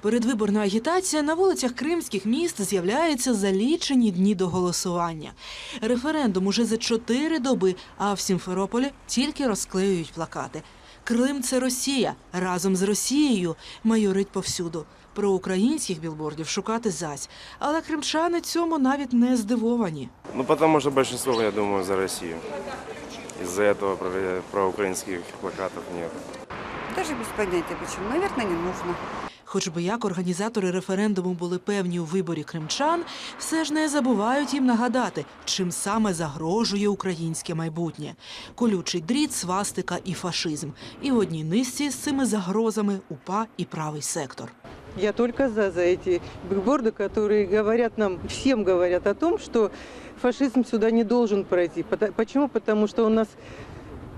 Передвиборна агітація на вулицях кримських міст з'являється за лічені дні до голосування. Референдум уже за чотири доби, а в Сімферополі тільки розклеюють плакати. Крим це Росія разом з Росією майорить повсюду. Про українських білбордів шукати зась, але кримчани цьому навіть не здивовані. Ну, потому что большинство, я думаю, за Россию. Из-за этого про- проукраинских плакатов нет. Даже без понятия почему. Наверное, не нужно. Хоч би як організатори референдуму були певні у виборі кримчан, все ж не забувають їм нагадати, чим саме загрожує українське майбутнє: колючий дріт, свастика і фашизм. І в одній низці з цими загрозами упа і правий сектор. Я только за, за эти бигборды, которые говорят нам, всем говорят о том, что фашизм сюда не должен пройти. Пота- Почему? Потому что у нас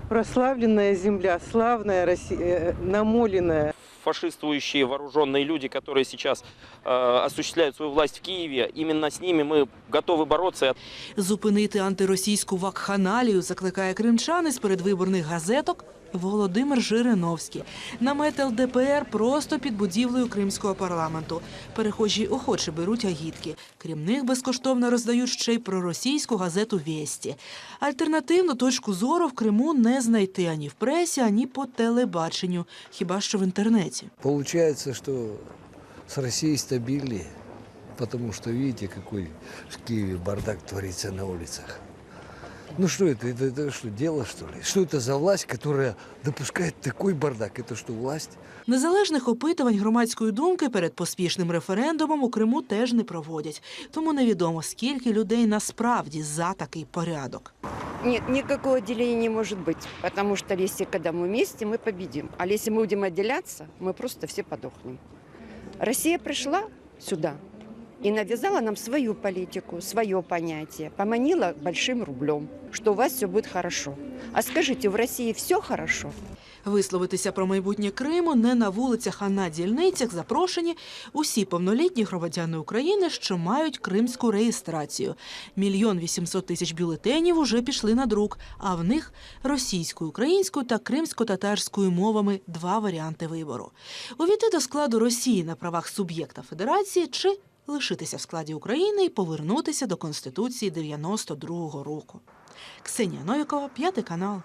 прославленная земля, славная Россия, э, намоленная. фашистующие вооруженные люди, которые сейчас э, осуществляют свою власть в Киеве, именно с ними мы готовы бороться. Зупинити антиросійську вакханалію закликає кримчани з передвиборних газеток Володимир Жириновський. Намет ЛДПР просто під будівлею кримського парламенту. Перехожі охоче беруть агітки. Крім них безкоштовно роздають ще й проросійську газету «Вєсті». Альтернативну точку зору в Криму не знайти ані в пресі, ані по телебаченню, хіба що в інтернеті. Получается, что с Россией стабильнее, потому что видите, какой в Киеве бардак творится на улицах. Ну что это? Это, это что, дело что ли? Что это за власть, которая допускает такой бардак? Это что, власть? Незалежних опитувань громадської думки перед поспішним референдумом у Криму теж не проводять. Тому невідомо, скільки людей насправді за такий порядок. Нет, никакого отделения не может быть. Потому что если когда мы вместе, мы победим. А если мы будем отделяться, мы просто все подохнем. Россия пришла сюда и навязала нам свою политику, свое понятие. Поманила большим рублем, что у вас все будет хорошо. А скажите, в России все хорошо? Висловитися про майбутнє Криму не на вулицях, а на дільницях запрошені усі повнолітні громадяни України, що мають кримську реєстрацію. Мільйон вісімсот тисяч бюлетенів уже пішли на друк, а в них російською, українською та кримсько-татарською мовами два варіанти вибору: увійти до складу Росії на правах суб'єкта федерації чи лишитися в складі України і повернутися до Конституції 92-го року. Ксенія Новікова, п'ятий канал.